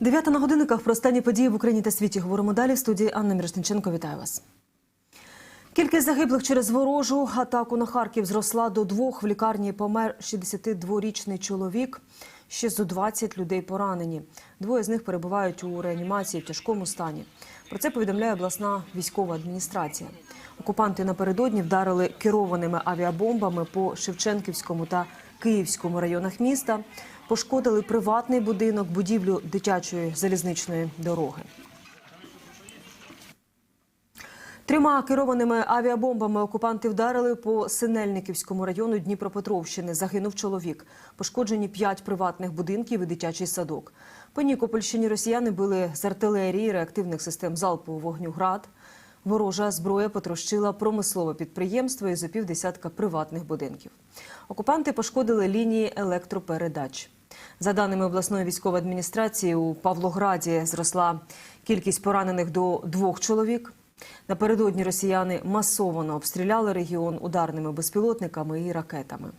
Дев'ята на годинниках про останні події в Україні та світі говоримо далі. В студії Анна Мірошниченко. Вітаю вас. Кількість загиблих через ворожу атаку на Харків зросла до двох. В лікарні помер 62-річний чоловік. Ще зо 20 людей поранені. Двоє з них перебувають у реанімації в тяжкому стані. Про це повідомляє обласна військова адміністрація. Окупанти напередодні вдарили керованими авіабомбами по Шевченківському та Київському районах міста. Пошкодили приватний будинок, будівлю дитячої залізничної дороги. Трьома керованими авіабомбами окупанти вдарили по Синельниківському району Дніпропетровщини. Загинув чоловік. Пошкоджені п'ять приватних будинків і дитячий садок. По Нікопольщині росіяни били з артилерії реактивних систем залпового вогню «Град». Ворожа зброя потрощила промислове підприємство і за півдесятка приватних будинків. Окупанти пошкодили лінії електропередач. За даними обласної військової адміністрації, у Павлограді зросла кількість поранених до двох чоловік. Напередодні росіяни масово обстріляли регіон ударними безпілотниками і ракетами.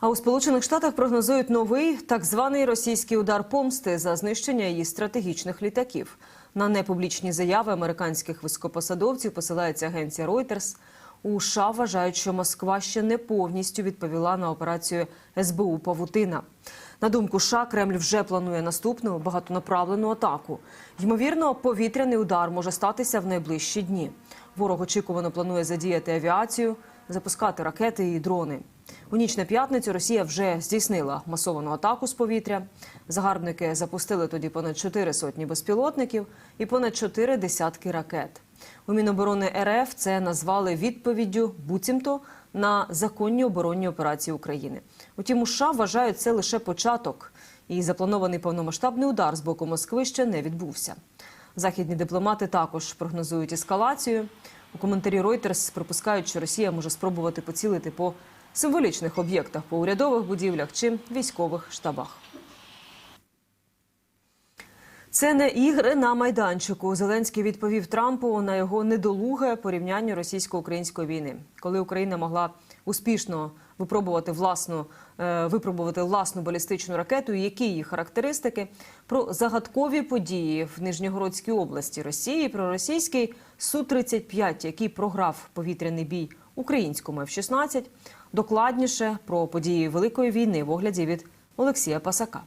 А у Сполучених Штатах прогнозують новий так званий російський удар помсти за знищення її стратегічних літаків. На непублічні заяви американських високопосадовців посилається агенція Reuters. У США вважають, що Москва ще не повністю відповіла на операцію СБУ Павутина. На думку США, Кремль вже планує наступну багатонаправлену атаку. Ймовірно, повітряний удар може статися в найближчі дні. Ворог очікувано планує задіяти авіацію, запускати ракети і дрони. У ніч на п'ятницю Росія вже здійснила масовану атаку з повітря. Загарбники запустили тоді понад чотири сотні безпілотників і понад чотири десятки ракет. У Міноборони РФ це назвали відповіддю буцімто на законні оборонні операції України. Утім, у США вважають це лише початок, і запланований повномасштабний удар з боку Москви ще не відбувся. Західні дипломати також прогнозують ескалацію. У коментарі Reuters припускають, що Росія може спробувати поцілити по символічних об'єктах, по урядових будівлях чи військових штабах. Це не ігри на майданчику. Зеленський відповів Трампу на його недолуге порівняння російсько-української війни, коли Україна могла успішно випробувати власну е, випробувати власну балістичну ракету. Які її характеристики про загадкові події в Нижньогородській області Росії, про російський су 35 який програв повітряний бій українському F-16, докладніше про події великої війни в огляді від Олексія Пасака.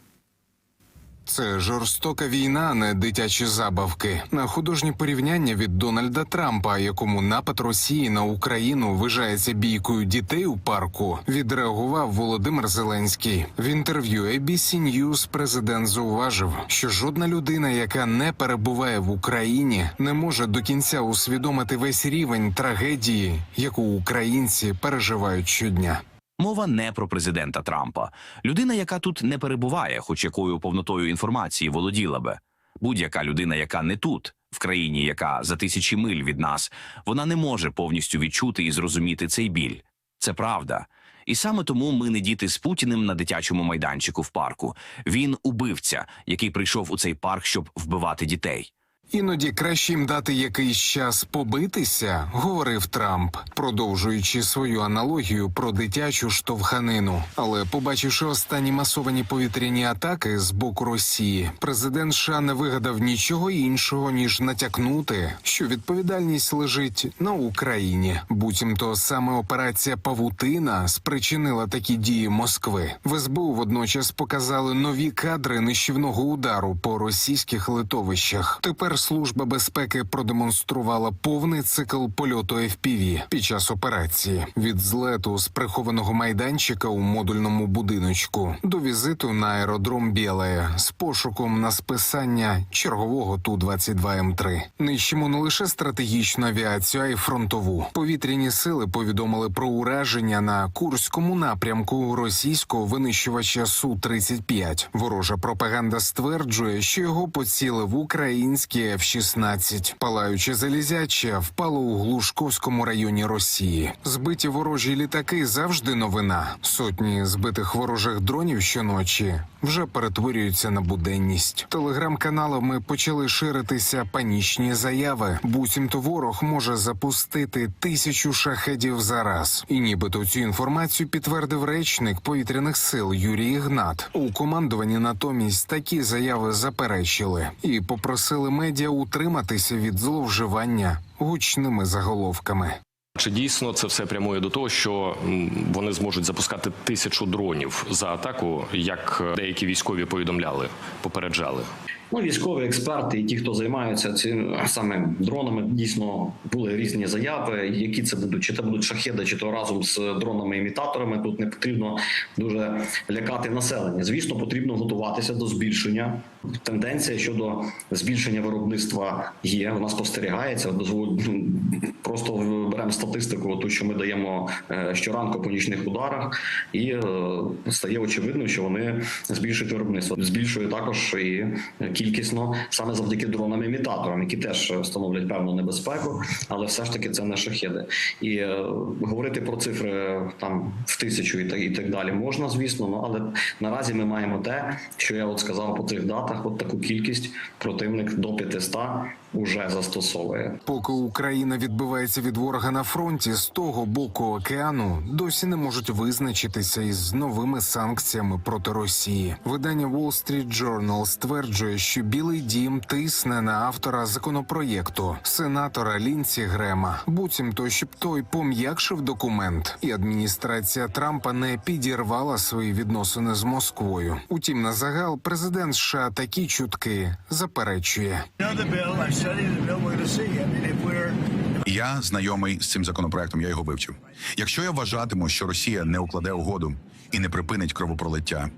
Це жорстока війна, не дитячі забавки. На художні порівняння від Дональда Трампа, якому напад Росії на Україну вважається бійкою дітей у парку, відреагував Володимир Зеленський. В інтерв'ю ABC News президент зауважив, що жодна людина, яка не перебуває в Україні, не може до кінця усвідомити весь рівень трагедії, яку українці переживають щодня. Мова не про президента Трампа, людина, яка тут не перебуває, хоч якою повнотою інформації володіла би. Будь-яка людина, яка не тут, в країні, яка за тисячі миль від нас, вона не може повністю відчути і зрозуміти цей біль. Це правда. І саме тому ми не діти з Путіним на дитячому майданчику в парку. Він убивця, який прийшов у цей парк, щоб вбивати дітей. Іноді краще їм дати якийсь час побитися, говорив Трамп, продовжуючи свою аналогію про дитячу штовханину. Але побачивши останні масовані повітряні атаки з боку Росії, президент США не вигадав нічого іншого ніж натякнути, що відповідальність лежить на Україні. Буцімто саме операція Павутина спричинила такі дії Москви. В СБУ водночас показали нові кадри нищівного удару по російських литовищах. Тепер служба безпеки продемонструвала повний цикл польоту FPV під час операції. Від злету з прихованого майданчика у модульному будиночку до візиту на аеродром Біле з пошуком на списання чергового ту 22 м 3 Нищимо не лише стратегічну авіацію, а й фронтову. Повітряні сили повідомили про ураження на курському напрямку російського винищувача су 35 Ворожа пропаганда стверджує, що його поцілив український російські F-16. Палаюче залізяче впало у Глушковському районі Росії. Збиті ворожі літаки завжди новина. Сотні збитих ворожих дронів щоночі вже перетворюються на буденність. Телеграм-каналами почали ширитися панічні заяви. Буцімто ворог може запустити тисячу шахедів за раз. І нібито цю інформацію підтвердив речник повітряних сил Юрій Ігнат. У командуванні натомість такі заяви заперечили і попросили медіа утриматися від зловживання гучними заголовками. Чи дійсно це все прямує до того, що вони зможуть запускати тисячу дронів за атаку, як деякі військові повідомляли, попереджали? Ну, військові експерти і ті, хто займаються цим саме дронами, дійсно були різні заяви. Які це будуть, чи це будуть шахеди, чи то разом з дронами-імітаторами. Тут не потрібно дуже лякати населення. Звісно, потрібно готуватися до збільшення. Тенденція щодо збільшення виробництва є. Вона спостерігається. Ну, Просто беремо статистику, ту, що ми даємо е, щоранку по нічних ударах, і е, стає очевидно, що вони збільшують виробництво. Збільшує також і кількісно саме завдяки дронам-імітаторам, які теж становлять певну небезпеку, але все ж таки це не шахеди. І е, говорити про цифри там в тисячу і так і так далі можна, звісно. Ну але наразі ми маємо те, що я от сказав по цих датах. От таку кількість противник до 500 уже застосовує. Поки Україна відбивається від ворога на фронті, з того боку океану досі не можуть визначитися із новими санкціями проти Росії. Видання Wall Street Journal стверджує, що Білий Дім тисне на автора законопроєкту сенатора Лінсі Грема, буцімто, щоб той пом'якшив документ, і адміністрація Трампа не підірвала свої відносини з Москвою. Утім, на загал президент США такі чутки заперечує. Я знайомий з цим законопроектом, я його вивчив. Якщо я вважатиму, що Росія не укладе угоду і не припинить кровопролиття,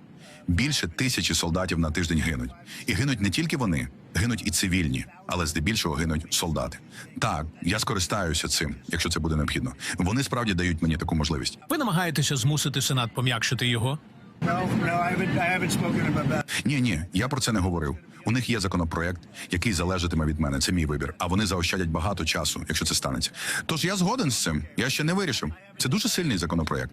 більше тисячі солдатів на тиждень гинуть. І гинуть не тільки вони, гинуть і цивільні, але здебільшого гинуть солдати. Так, я скористаюся цим, якщо це буде необхідно. Вони справді дають мені таку можливість. Ви намагаєтеся змусити Сенат пом'якшити його? Ні, ні, я про це не говорив. У них є законопроект, який залежатиме від мене. Це мій вибір. А вони заощадять багато часу, якщо це станеться. Тож я згоден з цим. Я ще не вирішив. Це дуже сильний законопроект.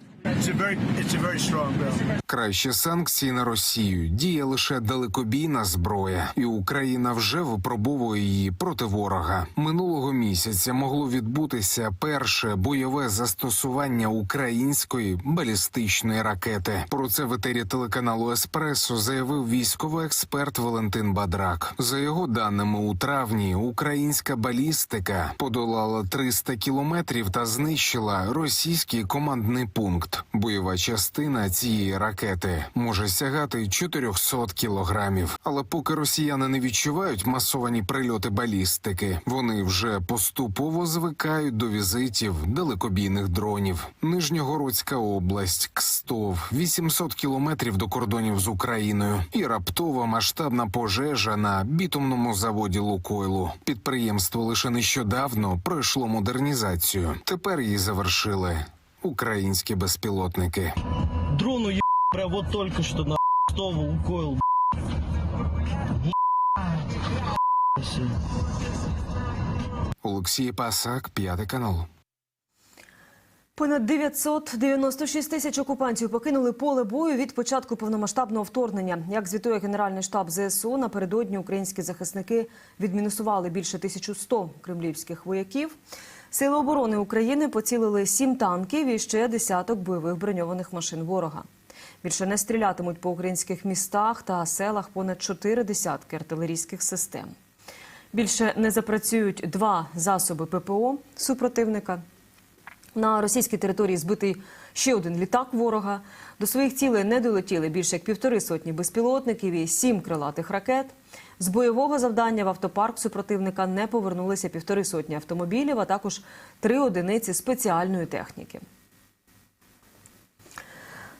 Краще санкції на Росію діє лише далекобійна зброя, і Україна вже випробовує її проти ворога. Минулого місяця могло відбутися перше бойове застосування української балістичної ракети. Про це в етері телеканалу Еспресо заявив військовий експерт Валентин Бадрак. За його даними, у травні українська балістика подолала 300 кілометрів та знищила російський командний пункт. Бойова частина цієї ракети може сягати 400 кілограмів. Але поки росіяни не відчувають масовані прильоти балістики, вони вже поступово звикають до візитів далекобійних дронів. Нижньогородська область, Кстов, 800 кілометрів до кордонів з Україною, і раптова масштабна пожежа на бітумному заводі Лукойлу. Підприємство лише нещодавно пройшло модернізацію. Тепер її завершили українські безпілотники. Дрону прям вот только что на Стову укоил. Олексій Пасак, п'ятий канал. Понад 996 тисяч окупантів покинули поле бою від початку повномасштабного вторгнення. Як звітує Генеральний штаб ЗСУ, напередодні українські захисники відмінусували більше 1100 кремлівських вояків. Сили оборони України поцілили сім танків і ще десяток бойових броньованих машин ворога. Більше не стрілятимуть по українських містах та селах понад чотири десятки артилерійських систем. Більше не запрацюють два засоби ППО супротивника. На російській території збитий ще один літак ворога. До своїх цілей не долетіли більше як півтори сотні безпілотників і сім крилатих ракет. З бойового завдання в автопарк супротивника не повернулися півтори сотні автомобілів, а також три одиниці спеціальної техніки.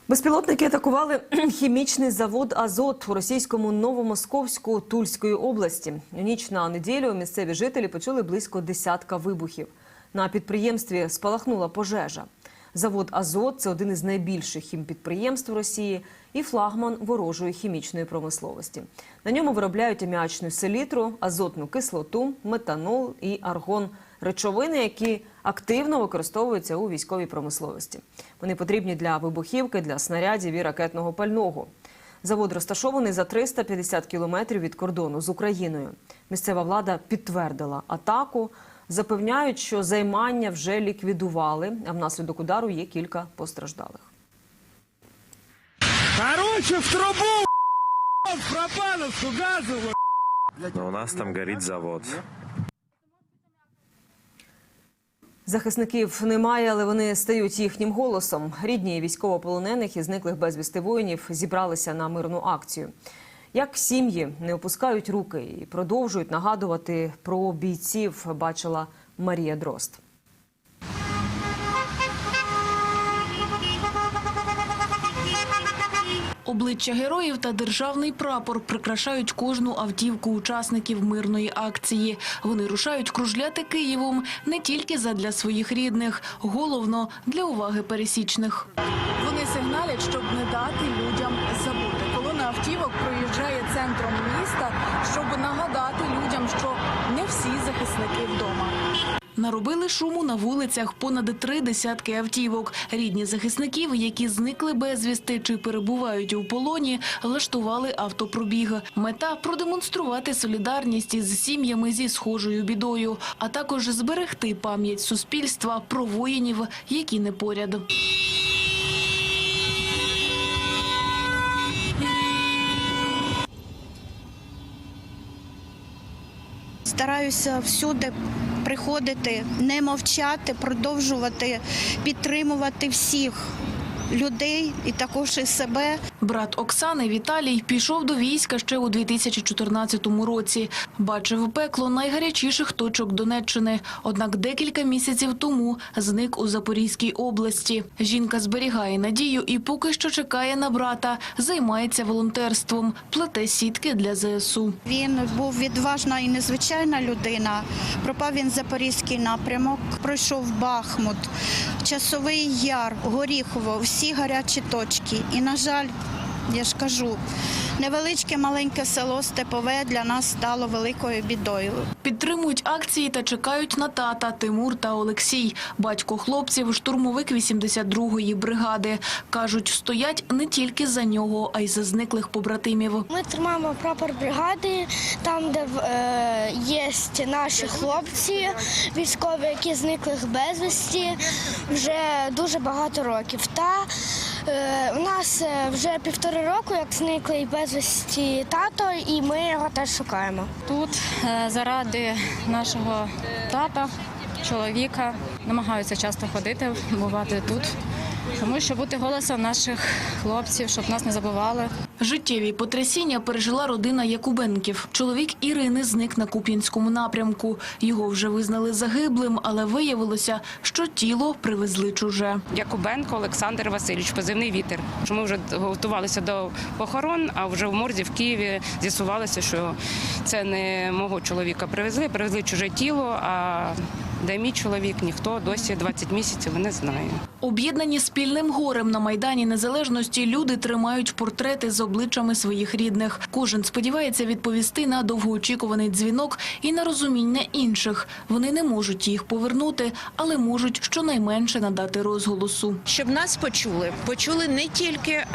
Безпілотники атакували хімічний завод Азот у російському Новомосковську Тульської області. У ніч на неділю місцеві жителі почули близько десятка вибухів. На підприємстві спалахнула пожежа. Завод Азот це один із найбільших хімпідприємств Росії і флагман ворожої хімічної промисловості. На ньому виробляють аміачну селітру, азотну кислоту, метанол і аргон речовини, які активно використовуються у військовій промисловості. Вони потрібні для вибухівки, для снарядів і ракетного пального. Завод розташований за 350 кілометрів від кордону з Україною. Місцева влада підтвердила атаку. Запевняють, що займання вже ліквідували, а внаслідок удару є кілька постраждалих. Короче, в трубу в пропановку газовую. Но у нас там горит завод. Захисників немає, але вони стають їхнім голосом. Рідні військовополонених і зниклих безвісти воїнів зібралися на мирну акцію. Як сім'ї не опускають руки і продовжують нагадувати про бійців, бачила Марія Дрозд. Обличчя героїв та державний прапор прикрашають кожну автівку учасників мирної акції. Вони рушають кружляти Києвом не тільки задля своїх рідних, головно для уваги пересічних. Вони сигналять, щоб не дати людям забути. Колона автівок проїжджає центром міста, щоб нагадати людям, що не всі захисники вдома. Наробили шуму на вулицях понад три десятки автівок. Рідні захисників, які зникли безвісти чи перебувають у полоні, влаштували автопробіг. Мета продемонструвати солідарність із сім'ями зі схожою бідою, а також зберегти пам'ять суспільства про воїнів, які не поряд. Стараюся всюди приходити, не мовчати, продовжувати підтримувати всіх людей і також і себе. Брат Оксани Віталій пішов до війська ще у 2014 році. Бачив пекло найгарячіших точок Донеччини. Однак декілька місяців тому зник у Запорізькій області. Жінка зберігає надію і поки що чекає на брата. Займається волонтерством, плете сітки для ЗСУ. Він був відважна і незвичайна людина. Пропав він Запорізький напрямок, пройшов Бахмут, Часовий Яр, Горіхово, всі гарячі точки. І, на жаль, я ж кажу, невеличке маленьке село Степове для нас стало великою бідою. Підтримують акції та чекають на тата Тимур та Олексій. Батько хлопців, штурмовик 82-ї бригади. Кажуть, стоять не тільки за нього, а й за зниклих побратимів. Ми тримаємо прапор бригади, там, де е, є наші хлопці, військові, які зникли безвісті вже дуже багато років. Та у нас е, вже півтори року, як зникли безвісті тато, і ми його теж шукаємо. Тут е, заради нашого тата, чоловіка намагаються часто ходити, бувати тут, тому що бути голосом наших хлопців, щоб нас не забували. Життєві потрясіння пережила родина Якубенків. Чоловік Ірини зник на Куп'янському напрямку. Його вже визнали загиблим, але виявилося, що тіло привезли чуже. Якубенко Олександр Васильович, позивний вітер. Ми вже готувалися до похорон, а вже в морзі в Києві з'ясувалося, що це не мого чоловіка привезли, привезли чуже тіло. А де мій чоловік, ніхто досі 20 місяців не знає. Об'єднані спільним горем на Майдані Незалежності люди тримають портрети з обличчями своїх рідних. Кожен сподівається відповісти на довгоочікуваний дзвінок і на розуміння інших. Вони не можуть їх повернути, але можуть щонайменше надати розголосу. щоб нас почули. Почули не тільки е,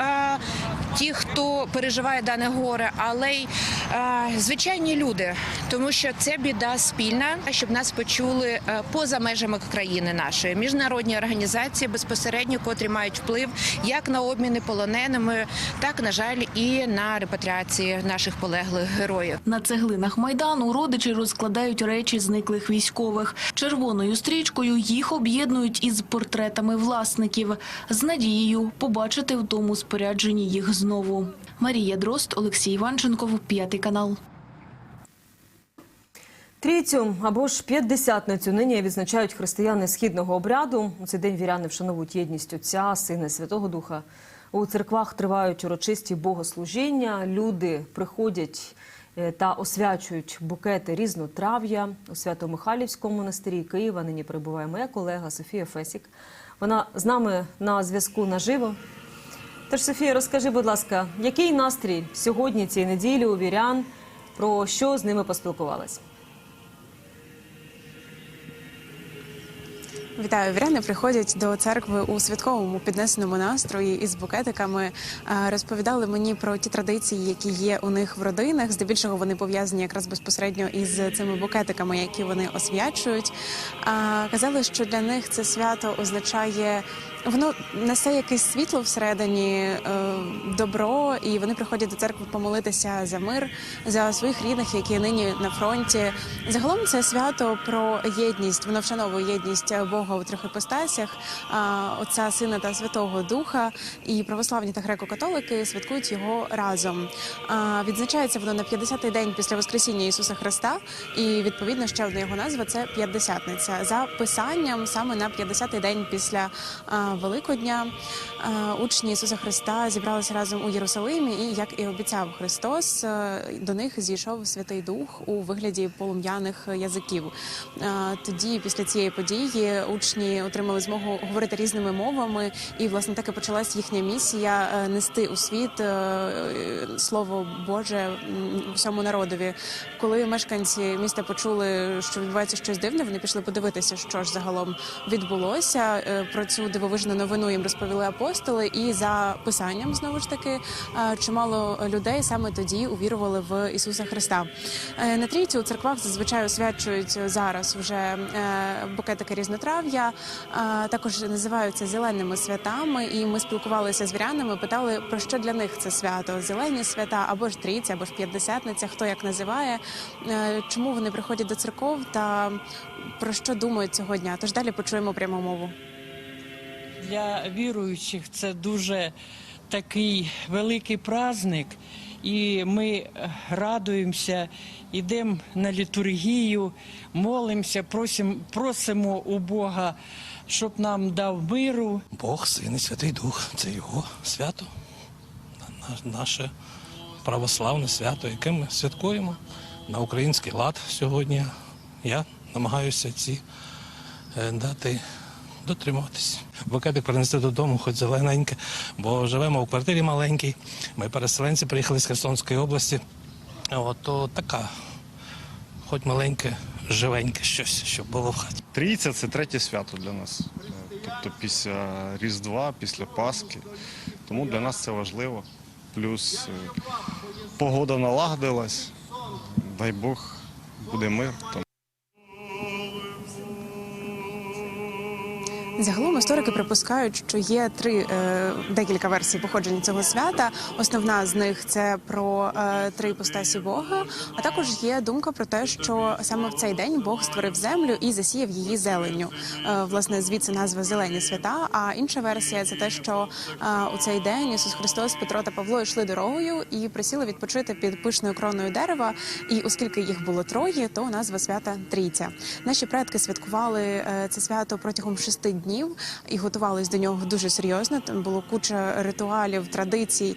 ті, хто переживає дане горе, але й е, звичайні люди, тому що це біда спільна, щоб нас почули е, поза межами країни нашої, міжнародні організації безпосередньо, котрі мають вплив як на обміни полоненими, так на жаль, і на репатріації наших полеглих героїв. На цеглинах Майдану родичі розкладають речі зниклих військових. Червоною стрічкою їх об'єднують із портретами власників з надією побачити в тому спорядженні їх знову. Марія Дрозд, Олексій Іванченков, п'ятий канал. Трійцю або ж п'ятдесятницю нині відзначають християни східного обряду. У цей день віряни вшановують єдність Отця, Сина Святого Духа. У церквах тривають урочисті богослужіння. Люди приходять е, та освячують букети різнотрав'я у Свято-Михайлівському монастирі Києва. Нині перебуває моя колега Софія Фесік. Вона з нами на зв'язку наживо. Тож, Софія, розкажи, будь ласка, який настрій сьогодні, цієї неділі у вірян, про що з ними поспілкувалась? Вітаю, віряни приходять до церкви у святковому піднесеному настрої із букетиками. Е, Розповідали мені про ті традиції, які є у них в родинах. Здебільшого вони пов'язані якраз безпосередньо із цими букетиками, які вони освячують. Казали, що для них це свято означає. Воно несе якесь світло всередині, е, добро, і вони приходять до церкви помолитися за мир, за своїх рідних, які нині на фронті. Загалом це свято про єдність. Воно вшановує єдність Бога у трьох іпостасях, Отця, Сина та Святого Духа. І православні та греко-католики святкують його разом. Відзначається воно на 50-й день після Воскресіння Ісуса Христа, і відповідно ще одна його назва це п'ятдесятниця. За писанням саме на 50-й день після Великодня учні Ісуса Христа зібралися разом у Єрусалимі, і як і обіцяв Христос, е, до них зійшов Святий Дух у вигляді полум'яних язиків. Тоді, після цієї події, учні отримали змогу говорити різними мовами, і власне так і почалась їхня місія е, нести у світ е, слово Боже всьому народові. Коли мешканці міста почули, що відбувається щось дивне, вони пішли подивитися, що ж загалом відбулося. Е, Про цю дивовижну новину їм розповіли апостоли, і за писанням знову ж таки е, чимало людей саме тоді увірували в Ісуса Христа. Е, На трійці у церквах зазвичай освячують зараз вже е, букетики різнотрав'я, також називаються зеленими святами. І ми спілкувалися з вірянами, питали про що для них це свято: зелені свята або ж трійця, або ж п'ятдесятниця, хто як називає, чому вони приходять до церков та про що думають цього дня. Тож далі почуємо пряму мову. Для віруючих це дуже такий великий праздник, і ми е, радуємося, йдемо на літургію, молимося, просимо, просимо у Бога, щоб нам дав миру. Бог, Син і Святий Дух це його свято, наше православне свято, яке ми святкуємо на український лад сьогодні. Я намагаюся ці е, дати дотримуватись. Букетик принести додому, хоч зелененьке, бо живемо у квартирі маленькій. Ми переселенці приїхали з Херсонської області. От то така, хоч маленьке, живеньке щось, щоб було в хаті. Трійця це третє свято для нас. Тобто після Різдва, після Пасхи. Тому для нас це важливо. Плюс е, погода налагодилась. Дай Бог буде мир. Загалом історики припускають, що є три е, декілька версій походження цього свята. Основна з них це про е, три постасі Бога. А також є думка про те, що саме в цей день Бог створив землю і засіяв її зеленню. Е, власне, звідси назва зелені свята. А інша версія це те, що у цей день Ісус Христос, Петро та Павло йшли дорогою і присіли відпочити під пишною кроною дерева. І оскільки їх було троє, то назва свята Трійця. Наші предки святкували це свято протягом шести днів і готувались до нього дуже серйозно. Там було куча ритуалів, традицій.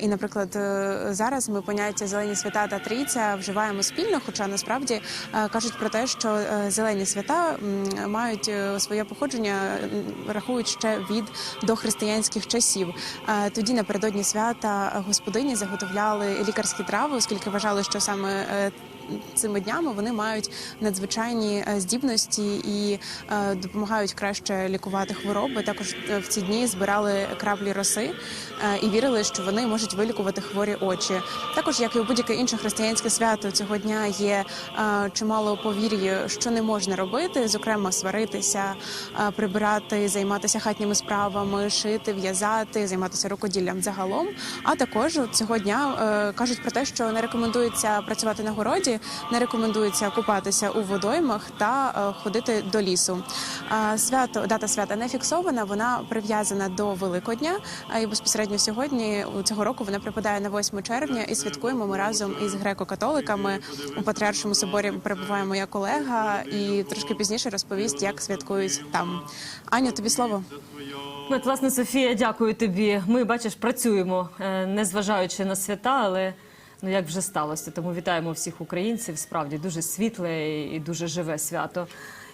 І, наприклад, е, зараз ми поняття зелені свята та трійця вживаємо спільно, хоча насправді е, кажуть про те, що е, зелені свята мають своє походження, рахують ще від дохристиянських часів. Тоді напередодні свята господині заготовляли лікарські трави, оскільки вважали, що саме цими днями вони мають надзвичайні е, здібності і е, допомагають краще лікувати хвороби. Також е, в ці дні збирали краплі роси і вірили, що вони можуть вилікувати хворі очі. Також, як і у будь-яке інше християнське свято, цього дня є чимало повір'я, що не можна робити, зокрема сваритися, прибирати, займатися хатніми справами, шити, в'язати, займатися рукоділлям загалом. А також цього дня кажуть про те, що не рекомендується працювати на городі, не рекомендується купатися у водоймах та е, ходити до лісу. Свято дата свята не фіксована, вона прив'язана до Великодня. І безпосередньо сьогодні цього року вона припадає на 8 червня, і святкуємо ми разом із греко-католиками. У патріаршому соборі перебуває моя колега, і трошки пізніше розповість, як святкують там. Аню, тобі слово. От, власне, Софія, дякую тобі. Ми, бачиш, працюємо, е, незважаючи на свята, але ну як вже сталося. Тому вітаємо всіх українців. Справді дуже світле і дуже живе свято.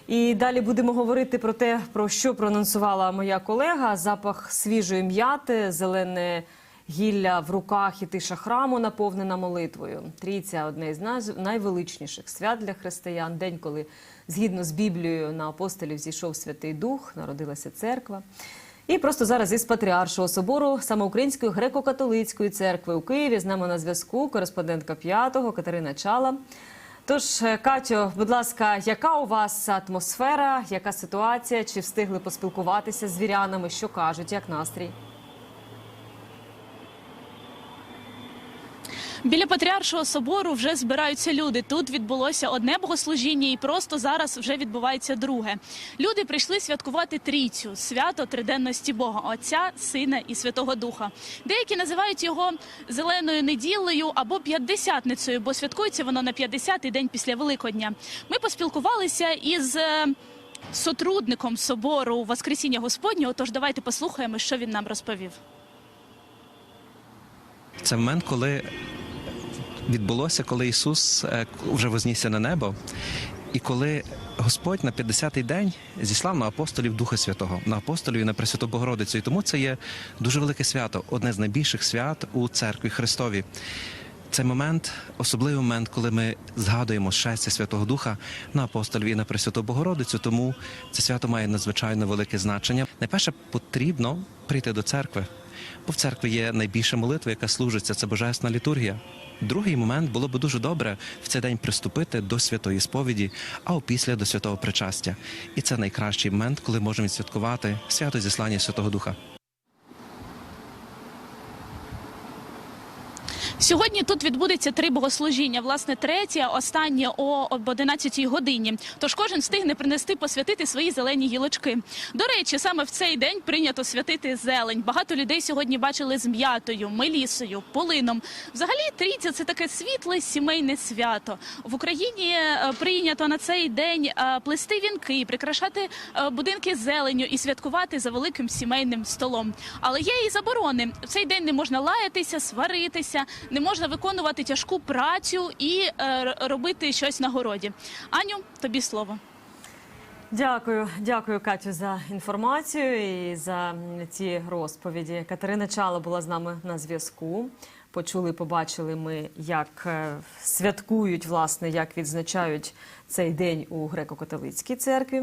І далі будемо говорити про те, про що проанонсувала моя колега: запах свіжої м'яти, зелене гілля в руках і тиша храму наповнена молитвою. Трійця одне із найвеличніших свят для християн. День, коли згідно з Біблією на апостолів зійшов Святий Дух, народилася церква. І просто зараз із Патріаршого собору самоукраїнської греко-католицької церкви у Києві з нами на зв'язку кореспондентка п'ятого Катерина Чала. Тож, е, Катю, будь ласка, яка у вас атмосфера, яка ситуація? Чи встигли поспілкуватися з вірянами? Що кажуть, як настрій? Біля Патріаршого собору вже збираються люди. Тут відбулося одне богослужіння, і просто зараз вже відбувається друге. Люди прийшли святкувати трійцю, свято триденності Бога, Отця, Сина і Святого Духа. Деякі називають його зеленою неділею або п'ятдесятницею, бо святкується воно на 50-й день після Великодня. Ми поспілкувалися із. е, Сотрудником собору Воскресіння Господнього, тож давайте послухаємо, що він нам розповів. Це момент, коли відбулося, коли Ісус е, вже вознісся на небо, і коли Господь на 50-й день зіслав на апостолів Духа Святого, на апостолів і на Пресвяту Богородицю. І тому це є дуже велике свято, одне з найбільших свят у церкві Христові. Це момент, особливий момент, коли ми згадуємо щастя Святого Духа на апостолів і на Пресвяту Богородицю. Тому це свято має надзвичайно велике значення. Найперше потрібно прийти до церкви, бо в церкві є найбільша молитва, яка служиться, це божественна літургія. Другий момент було б дуже добре в цей день приступити до святої сповіді, а опісля до святого причастя. І це найкращий момент, коли можемо відсвяткувати свято зіслання Святого Духа. Сьогодні тут відбудеться три богослужіння. Власне, третє, останнє о об 11 годині. Тож кожен встигне принести посвятити свої зелені гілочки. До речі, саме в цей день прийнято святити зелень. Багато людей сьогодні бачили з м'ятою, мелісою, полином. Взагалі, трійця це таке світле сімейне свято. В Україні е, прийнято на цей день е, плести вінки, прикрашати е, будинки зеленню і святкувати за великим сімейним столом. Але є і заборони. В цей день не можна лаятися, сваритися, не можна виконувати тяжку працю і е, робити щось на городі. Аню, тобі слово. Дякую, дякую, Катю, за інформацію і за ці розповіді. Катерина Чала була з нами на зв'язку. Почули, побачили ми, як е, святкують, власне, як відзначають цей день у греко-католицькій церкві.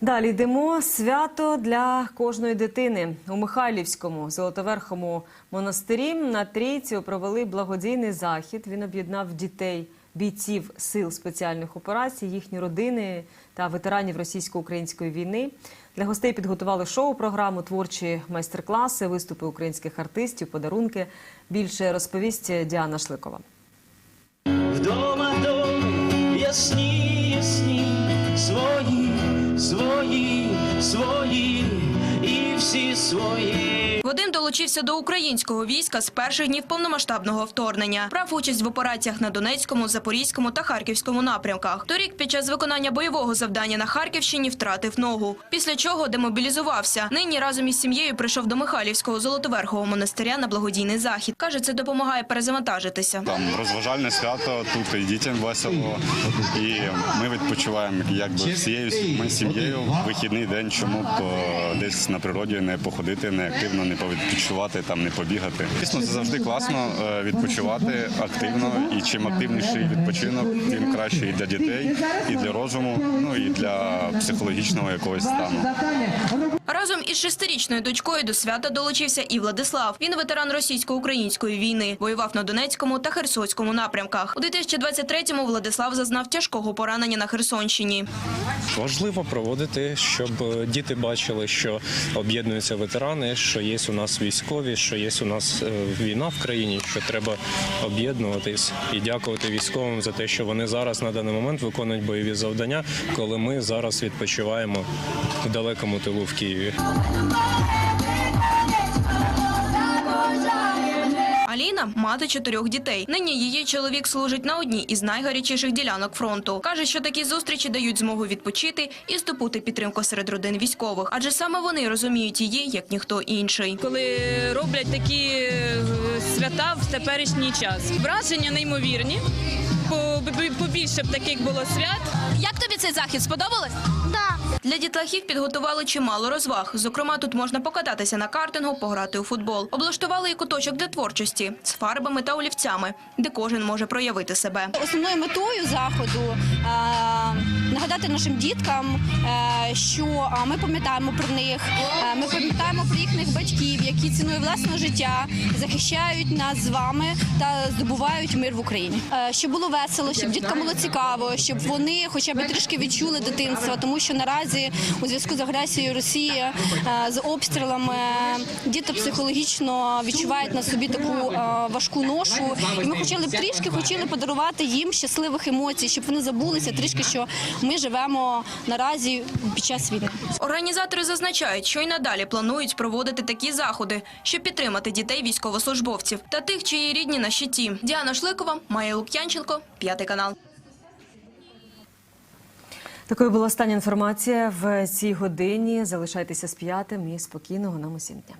Далі йдемо свято для кожної дитини у Михайлівському Золотоверхому монастирі на трійці провели благодійний захід. Він об'єднав дітей, бійців сил спеціальних операцій, їхні родини та ветеранів російсько-української війни. Для гостей підготували шоу-програму, творчі майстер-класи, виступи українських артистів, подарунки. Більше розповість Діана Шликова. Вдома ясні, ясні, і всі свої. Вадим долучився до українського війська з перших днів повномасштабного вторгнення. Брав участь в операціях на Донецькому, Запорізькому та Харківському напрямках. Торік під час виконання бойового завдання на Харківщині втратив ногу. Після чого демобілізувався. Нині разом із сім'єю прийшов до Михайлівського золотоверхового монастиря на благодійний захід. Каже, це допомагає перезавантажитися. Там розважальне свято, тут і дітям весело, і ми відпочиваємо якби всією ми сім'єю вихідний день, чому б десь на природі не походити, не активно, не повідпочивати, там не побігати. Звісно, це завжди класно е, відпочивати активно, і чим активніший відпочинок, тим краще і для дітей, і для розуму, ну і для психологічного якогось стану. Разом із шестирічною дочкою до свята долучився і Владислав. Він ветеран російсько-української війни. Воював на Донецькому та Херсонському напрямках. У 2023-му Владислав зазнав тяжкого поранення на Херсонщині. Важливо проводити, щоб е, діти бачили, що об'єднуються ветерани, що є у нас військові, що є у нас е, війна в країні, що треба об'єднуватись і дякувати військовим за те, що вони зараз на даний момент виконують бойові завдання, коли ми зараз відпочиваємо в далекому тилу в Києві. Мати чотирьох дітей. Нині її чоловік служить на одній із найгарячіших ділянок фронту. Каже, що такі зустрічі дають змогу відпочити і здобути підтримку серед родин військових, адже саме вони розуміють її як ніхто інший. коли роблять такі е, свята в теперішній час. Враження неймовірні. По побільше б таких було свят. Як тобі цей захід сподобалось? Так. Для дітлахів підготували чимало розваг. Зокрема, тут можна покататися на картингу, пограти у футбол. Облаштували і куточок для творчості з фарбами та олівцями, де кожен може проявити себе. Основною метою заходу е, нагадати нашим діткам, е, що ми пам'ятаємо про них, е, ми пам'ятаємо про їхніх батьків, які ціною власного життя захищають нас з вами та здобувають мир в Україні. Е, щоб було весело, щоб діткам було цікаво, щоб вони хоча б трішки відчули дитинство, тому що наразі у зв'язку з агресією Росії е, з обстрілами діти психологічно відчувають на собі таку е, важку ношу. І ми хотіли б трішки хотіли подарувати їм щасливих емоцій, щоб вони забулися трішки, що ми живемо наразі під час війни. Організатори зазначають, що й надалі планують проводити такі заходи, щоб підтримати дітей військовослужбовців та тих, чиї рідні на щиті. Діана Шликова, Майя Лук'янченко, п'ятий 10 канал. Такою була остання інформація в цій годині. Залишайтеся з п'ятим і спокійного нам усім дня.